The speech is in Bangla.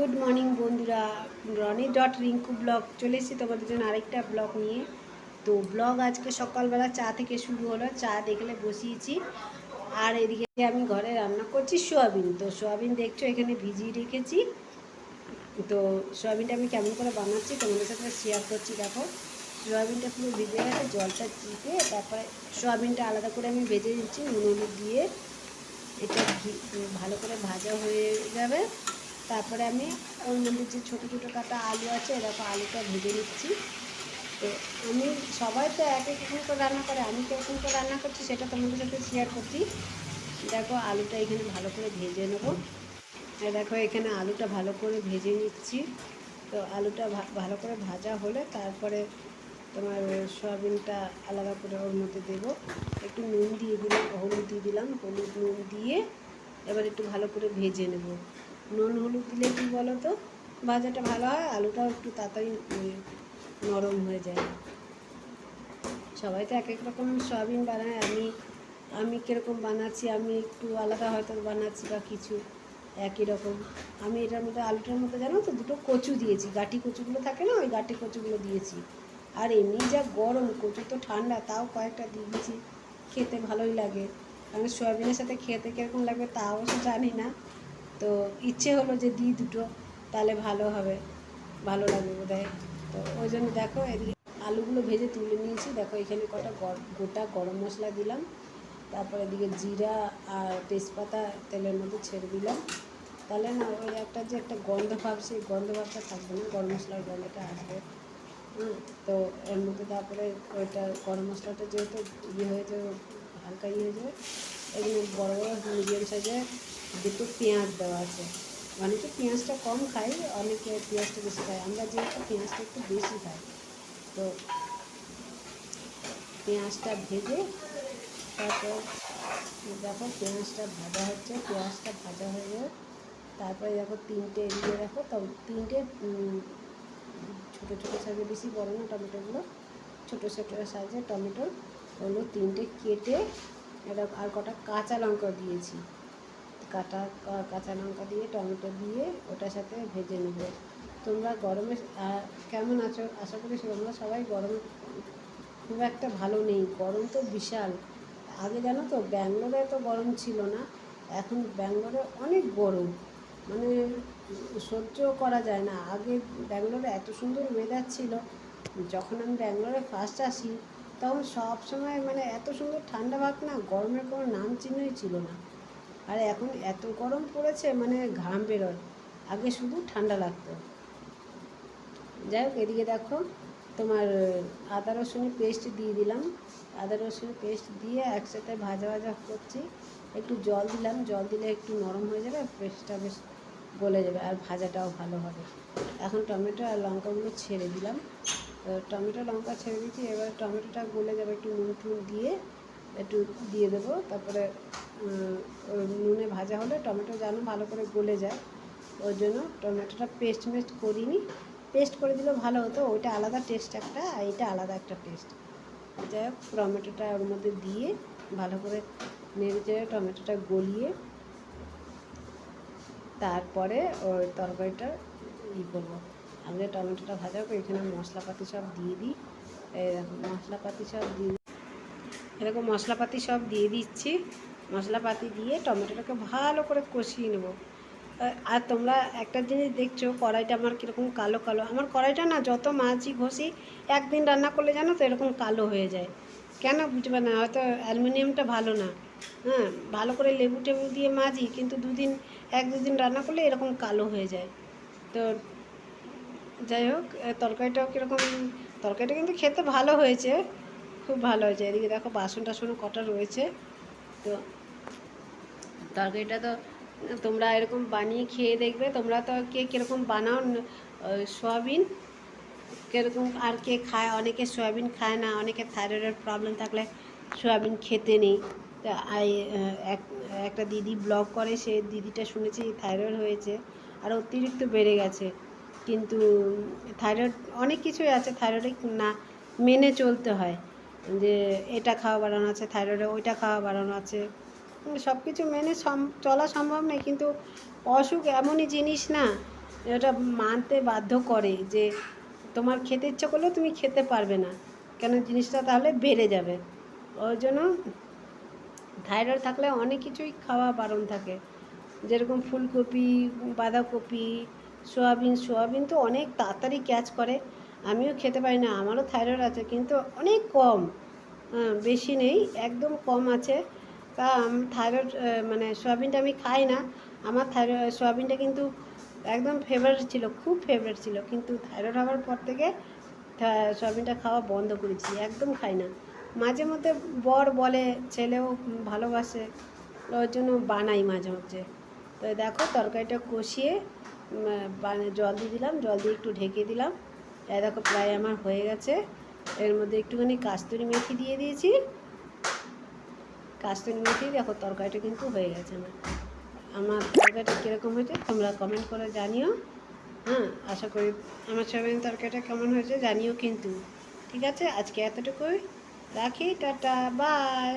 গুড মর্নিং বন্ধুরা। রনি ডট রিঙ্কু ব্লগ চলে এসেছি তোমাদের জন্য আরেকটা ব্লগ নিয়ে। তো ব্লগ আজকে সকালবেলা চা থেকে শুরু হলো। চা দেখলে বসিয়েছি। আর এদিকে আমি ঘরে রান্না করছি সোয়াবিন। তো সোয়াবিন দেখছ, এখানে ভিজিয়ে রেখেছি। তো সোয়াবিনটা আমি কেমন করে বানাচ্ছি তোমাদের সাথে শেয়ার করছি, দেখো। সোয়াবিনটা পুরো ভিজে গেছে, জলটা চিপে, তারপরে সোয়াবিনটা আলাদা করে আমি ভেজে দিচ্ছি নুন দিয়ে। এটা ভালো করে ভাজা হয়ে যাবে। তারপরে আমি ওর মধ্যে যে ছোটো ছোটো কাটা আলু আছে, এরকম আলুটা ভেজে নিচ্ছি। তো আমি সবাই তো এক এক রকম করে রান্না করে, আমি কীরকম করে রান্না করছি সেটা তোমাদের সাথে শেয়ার করছি। দেখো আলুটা এখানে ভালো করে ভেজে নেব। দেখো এখানে আলুটা ভালো করে ভেজে নিচ্ছি। তো আলুটা ভালো করে ভাজা হলে তারপরে তোমার সয়াবিনটা আলাদা করে ওর মধ্যে দেবো। একটু নুন দিয়ে দিলাম, হলুদ দিয়ে দিলাম, হলুদ নুন দিয়ে এবার একটু ভালো করে ভেজে নেব। নুন হলুদ দিলে কী বলো তো ভাজাটা ভালো হয়, আলুটাও একটু তাড়াতাড়ি নরম হয়ে যায়। সবাই তো এক এক রকম সয়াবিন বানায়, আমি আমি কীরকম বানাচ্ছি, আমি একটু আলাদা হয়তো বানাচ্ছি বা কিছু একই রকম। আমি এটার মধ্যে, আলুটার মধ্যে জানো তো, দুটো কচু দিয়েছি। গাটি কচুগুলো থাকে না, ওই গাটি কচুগুলো দিয়েছি। আর এমনি যা গরম, কচু তো ঠান্ডা, তাও কয়েকটা দিয়েছি। খেতে ভালোই লাগে। কারণ সয়াবিনের সাথে খেতে কীরকম লাগবে তাও জানি না। তো ইচ্ছে হলো যে দিই দুটো তাহলে ভালো হবে ভালো লাগবে বোধ তো ওই জন্য দেখো এদিকে আলুগুলো ভেজে তুলে নিয়েছি। দেখো এখানে কটা গোটা গরম মশলা দিলাম। তারপরে এদিকে জিরা আর তেজপাতা তেলের মধ্যে ছেড়ে দিলাম। তাহলে না ওই একটা যে একটা গন্ধ ভাব সেই গন্ধ ভাবটা থাকবে না গরম মশলার গন্ধটা আসবে। হুম, তো এর মধ্যে তারপরে ওইটা গরম মশলাটা যেহেতু ইয়ে হয়ে যাবে হালকা ইয়ে হয়ে যাবে এগুলো বড় বড় মিডিয়াম সাইজের দুটো পেঁয়াজ দেওয়া আছে। অনেকে পেঁয়াজটা কম খাই অনেকে পেঁয়াজটা বেশি খায়। আমরা যেহেতু পেঁয়াজটা একটু বেশি খাই, তো পেঁয়াজটা ভেজে তারপর দেখো পেঁয়াজটা ভাজা হচ্ছে, পেঁয়াজটা ভাজা হয়ে যাবে তারপরে দেখো তিনটে এদিকে দেখো তো তিনটে ছোটো ছোটো সাইজে বেশি বড় না টমেটোগুলো, ছোটো ছোটো সাইজের টমেটো ওগুলো তিনটে কেটে এটা আর কটা কাঁচা লঙ্কা দিয়েছি। কাটা কাঁচা লঙ্কা দিয়ে, টমেটো দিয়ে ওটার সাথে ভেজে নেব। তোমরা গরমে কেমন আছো? আশা করি তোমরা সবাই গরম, খুব একটা ভালো নেই। গরম তো বিশাল। আগে জানো তো, ব্যাঙ্গালোরে এত গরম ছিল না। এখন ব্যাঙ্গালোরে অনেক গরম। মানে সহ্য করা যায় না। আগে ব্যাঙ্গালোরে এত সুন্দর ওয়েদার ছিল। যখন আমি ব্যাঙ্গালোরে ফার্স্ট আসি, তখন সব সময় মানে এত সুন্দর ঠান্ডা ভাব না, গরমের কোনো নাম চিহ্নই ছিল না। আর এখন এত গরম পড়েছে মানে ঘাম বেরোয়। আগে শুধু ঠান্ডা লাগতো। যাই হোক, এদিকে দেখো, তোমার, আদা রসুনের পেস্ট দিয়ে দিলাম। আদা রসুনের পেস্ট দিয়ে একসাথে ভাজা ভাজা করছি। একটু জল দিলাম, জল দিলে একটু নরম হয়ে যাবে পেস্টটা বেশ গলে যাবে আর ভাজাটাও ভালো হবে। এখন টমেটো আর লঙ্কাগুলো ছেড়ে দিলাম। তো টমেটো, লঙ্কা ছেড়ে দিচ্ছি এবার টমেটোটা গলে যাবে একটু নুন টুন দিয়ে, একটু দিয়ে দেবো। তারপরে নুনে ভাজা হলে টমেটো যেন ভালো করে গলে যায়। ওই জন্য টমেটোটা পেস্ট মেস্ট করিনি। পেস্ট করে দিলে ভালো হতো, ওইটা আলাদা টেস্ট একটা আর এটা আলাদা একটা টেস্ট। যাই হোক, টমেটোটা ওর মধ্যে দিয়ে ভালো করে নেড়ে চেড়ে টমেটোটা গলিয়ে তারপরে ওই তরকারিটা ই করব। আগে টমেটোটা ভাজা হোক, এখানে মশলাপাতি সব দিয়ে দিই। মশলাপাতি সব দিয়ে এরকম মশলাপাতি সব দিয়ে দিচ্ছি। মশলাপাতি দিয়ে টমেটোটাকে ভালো করে কষিয়ে নেব। আর তোমরা একটা জিনিস দেখছ, কড়াইটা আমার কীরকম কালো কালো। আমার কড়াইটা না যত মাছই ঘষি, একদিন রান্না করলে জানো তো এরকম কালো হয়ে যায়। কেন বুঝবে না? হয়তো অ্যালুমিনিয়ামটা ভালো না। হ্যাঁ ভালো করে লেবু টেবু দিয়ে মাজি, কিন্তু দুদিন, এক দুদিন রান্না করলে এরকম কালো হয়ে যায়। তো যাই হোক তরকারিটাও কীরকম, তরকারিটা কিন্তু খেতে ভালো হয়েছে। খুব ভালো হয়েছে। এদিকে দেখো বাসন টাসনও কটা রয়েছে। তো তরকারিটা তো, তোমরা এরকম বানিয়ে খেয়ে দেখবে, তোমরা তো কে কীরকম বানাও সয়াবিন। কীরকম আর কে খায়, অনেকে সয়াবিন খায় না, অনেকে থাইরয়েডের প্রবলেম থাকলে সয়াবিন খেতে নেই। তা এক, একটা দিদি ব্লগ করে, সে দিদিটা শুনেছি থাইরয়েড হয়েছে, আর অতিরিক্ত বেড়ে গেছে। কিন্তু থাইরয়েড, অনেক কিছুই আছে, থাইরয়েডে না মেনে চলতে হয়। যে এটা খাওয়া বাড়ানো আছে, থাইরয়েডে ওইটা খাওয়া বাড়ানো আছে। সব কিছু মেনে চলা সম্ভব নয়, কিন্তু অসুখ এমনই জিনিস না এটা মানতে বাধ্য করে যে তোমার খেতে ইচ্ছা করলেও তুমি খেতে পারবে না। কেন জিনিসটা তাহলে বেড়ে যাবে। ওই জন্য থাইরয়েড থাকলে অনেক কিছুই খাওয়া বারণ থাকে। যেরকম ফুলকপি, বাঁধাকপি, সোয়াবিন সোয়াবিন তো অনেক তাড়াতাড়ি ক্যাচ করে। আমিও খেতে পারি না, আমারও থাইরয়েড আছে, কিন্তু অনেক কম। বেশি নেই, একদম কম আছে। তা থাইরয়েড মানে সোয়াবিনটা আমি খাই না। আমার থাইরয়েড সোয়াবিনটা কিন্তু একদম ফেভারিট ছিল, খুব ফেভারিট ছিল। কিন্তু থাইরয়েড হওয়ার পর থেকে সোয়াবিনটা খাওয়া বন্ধ করেছি, একদম খাই না। মাঝে মধ্যে বর বলে, ছেলেও ভালোবাসে ওর জন্য বানাই মাঝে মধ্যে। তো দেখো, তরকারিটা কষিয়ে জল দিয়ে দিলাম, জল দিয়ে একটু ঢেকে দিলাম। এই দেখো, প্রায় আমার হয়ে গেছে। এর মধ্যে একটুখানি কাস্তুরি মেথি দিয়ে দিয়েছি। কাস্তুরি মেথি দেখো তরকারিটা কিন্তু হয়ে গেছে না আমার তরকারিটা কীরকম হয়েছে, তোমরা কমেন্ট করে জানিও। হ্যাঁ আশা করি আমার সবাই তরকারিটা কেমন হয়েছে জানিও কিন্তু। ঠিক আছে, আজকে এতটুকুই। রাখি, টাটা বাই